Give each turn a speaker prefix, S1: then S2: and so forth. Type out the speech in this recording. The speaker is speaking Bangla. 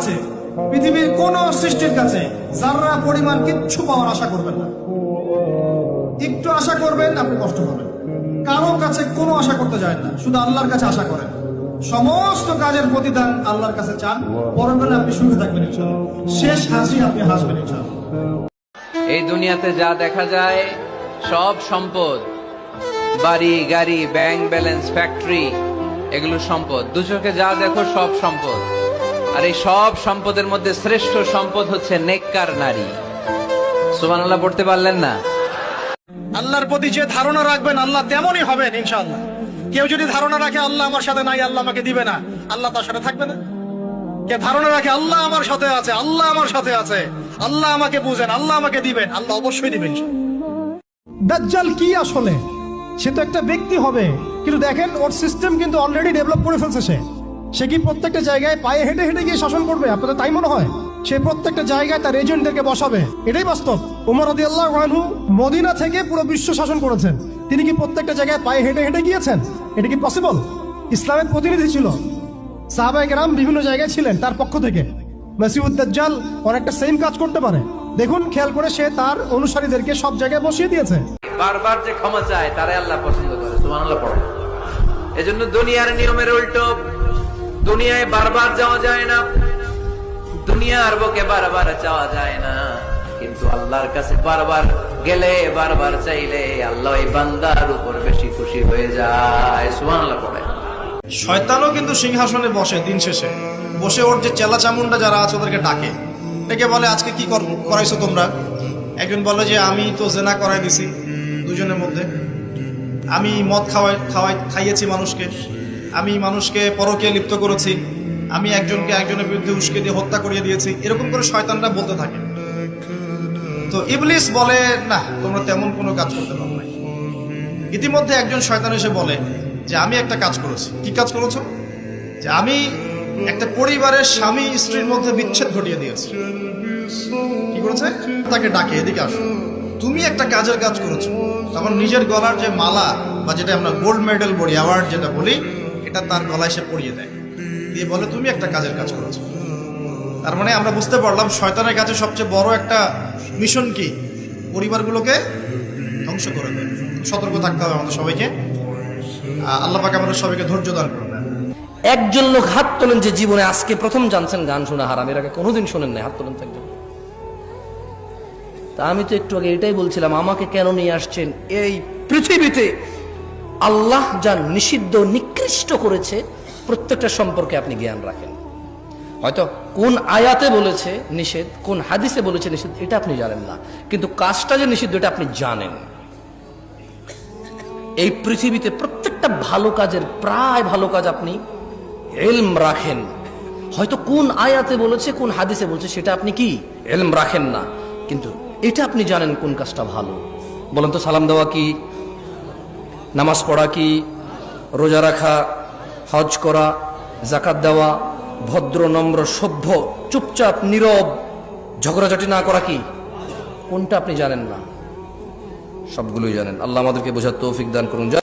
S1: কাছে পৃথিবীর কোন সৃষ্টির কাছে যারা পরিমাণ কিচ্ছু পাওয়ার আশা করবেন না। একটু আশা করবেন, আপনি কষ্ট পাবেন। কারও কাছে কোনো আশা করতে যায় না, শুধু আল্লাহর কাছে আশা করেন। সমস্ত কাজের প্রতিদান আল্লাহর কাছে চান। পরকালে আপনি সুখে থাকবেন শেষ হাসি আপনি হাসবেন
S2: এই দুনিয়াতে যা দেখা যায়, সব সম্পদ। বাড়ি, গাড়ি ব্যাংক ব্যালেন্স ফ্যাক্টরি এগুলো সম্পদ। দু চোখে যা দেখো, সব সম্পদ। আর এই সব সম্পদের মধ্যে শ্রেষ্ঠ সম্পদ হচ্ছে নেককার নারী। সুবহানাল্লাহ পড়তে পারলেন না?
S1: আল্লাহর প্রতি যে ধারণা রাখবেন আল্লাহ তেমনই হবেন ইনশাআল্লাহ। কেউ যদি ধারণা রাখে আল্লাহ আমার সাথে নাই আল্লাহ আমাকে দিবে না আল্লাহ তার সাথে থাকবে না। কে ধারণা রাখে আল্লাহ আমার সাথে আছে আল্লাহ আমার সাথে আছে আল্লাহ আমাকে বুঝেন আল্লাহ আমাকে দিবেন আল্লাহ অবশ্যই দিবেন দাজ্জাল কি আসলে? সে তো একটা ব্যক্তি হবে কিন্তু দেখেন ওর সিস্টেম কিন্তু অলরেডি ডেভেলপ করে ফেলছে সে। সে কি প্রত্যেকটা জায়গায় পায়ে হেঁটে হেঁটে গিয়ে শাসন করবে? আপনাদের তাই মনে হয়? সে প্রত্যেকটা জায়গায় তার এজেন্টদেরকে বসাবে। এটাই বাস্তব। উমর রদি আল্লাহ মদিনা থেকে পুরো বিশ্ব শাসন করেছেন। তিনি কি প্রত্যেকটা জায়গায় পায়ে হেঁটে হেঁটে গিয়েছেন? এটা কি পসিবল ইসলামের প্রতিনিধি ছিল। সাহাবাই কেরাম বিভিন্ন জায়গায় ছিলেন তার পক্ষ থেকে। মাসিউদ দাজ্জাল অনেকটা সেম কাজ করতে পারে। দেখুন, খেয়াল করে সে তার অনুসারীদেরকে সব জায়গায় বসিয়ে দিয়েছে।
S2: বারবার যে ক্ষমা চায় তারে আল্লাহ পছন্দ করে। সুবহানাল্লাহ, পড়ে। এজন্য দুনিয়ার নিয়মের উল্টো দুনিয়ায় বারবার যাওয়া যায় না। দুনিয়ার বুকে বারবার যাওয়া যায় না। কিন্তু আল্লাহর কাছে বারবার গেলে, বারবার চাইলে আল্লাহ এই বান্দার উপর বেশি খুশি হয়ে যায়। সুবহানাল্লাহ পড়ে।
S1: শয়তানও কিন্তু সিংহাসনে বসে দিন শেষে। বসে ওর যে চেলা চামুন্ডা যারা আছে ওদেরকে ডাকে। ডেকে বলে, আজকে কি কর- করাইছো তোমরা? একজন বলে যে, আমি তো জেনা করাই দিছি দুজনের মধ্যে। আমি মদ খাওয়াই খাওয়াই, খাইয়েছি মানুষকে। আমি মানুষকে পরকে লিপ্ত করেছি। আমি একজনকে একজনের বিরুদ্ধে উস্কে দিয়ে হত্যা করিয়ে দিয়েছি। এরকম করে শয়তানরা বলতে থাকে। তো ইবলিস বলে, না, তোমরা তেমন কোনো কাজ করতে পারো না ইতিমধ্যে একজন শয়তান এসে বলে যে, আমি একটা কাজ করেছি। কি কাজ করেছ? যে আমি একটা পরিবারের স্বামী স্ত্রীর মধ্যে বিচ্ছেদ ঘটিয়ে দিয়েছি। কি করেছে? তাকে ডাকে, এদিকে আসো। তুমি একটা কাজের কাজ করেছ। তখন নিজের গলার যে মালা বা যেটা আমরা গোল্ড মেডেল বলি অ্যাওয়ার্ড যেটা বলি এটা তার গলায় সে পরিয়ে দেয়। দিয়ে বলে, তুমি একটা কাজের কাজ করেছ। তার মানে আমরা বুঝতে পারলাম শয়তানের কাছে সবচেয়ে বড় একটা মিশন কি? পরিবারগুলোকে ধ্বংস করে দেয়। সতর্ক থাকতে হবে আমাদের সবাইকে। আল্লাহ পাক আমাদের সবাইকে ধৈর্য দান করবেন
S3: একজন লোক হাত তোলেন যে জীবনে আজকে প্রথম জানছেন গান শোনা হারাম, এর আগে কোনোদিন শোনেন নাই, হাত তোলেন তো একজন। তা আমি তো একটু আগে এটাই বলছিলাম, আমাকে কেন নিয়ে আসছেন এই পৃথিবীতে? আল্লাহ যা নিষিদ্ধ নিকৃষ্ট করেছে, প্রত্যেকটা সম্পর্কে আপনি জ্ঞান রাখেন। হয়তো কোন আয়াতে বলেছে নিষেধ, কোন হাদিসে বলেছে নিষেধ, এটা আপনি জানেন না। কিন্তু কাজটা যে নিষিদ্ধ, এটা আপনি জানেন। এই পৃথিবীতে প্রত্যেকটা ভালো কাজের, প্রায় ভালো কাজ আপনি এলম রাখেন। হয়তো কোন আয়াতে বলেছে, কোন হাদিসে বলছে, সেটা আপনি কি? এলম রাখেন না। কিন্তু এটা আপনি জানেন কোন কাজটা ভালো। বলেন তো সালাম দেওয়া কি নামাজ পড়া কি, রোজা রাখা, হজ করা জাকাত দেওয়া, ভদ্র, নম্র, সভ্য, চুপচাপ, নীরব, ঝগড়াঝাটি না করা কি? কোনটা আপনি জানেন না? সবগুলোই জানেন। আল্লাহ আমাদেরকে বোঝার তৌফিক দান করুন।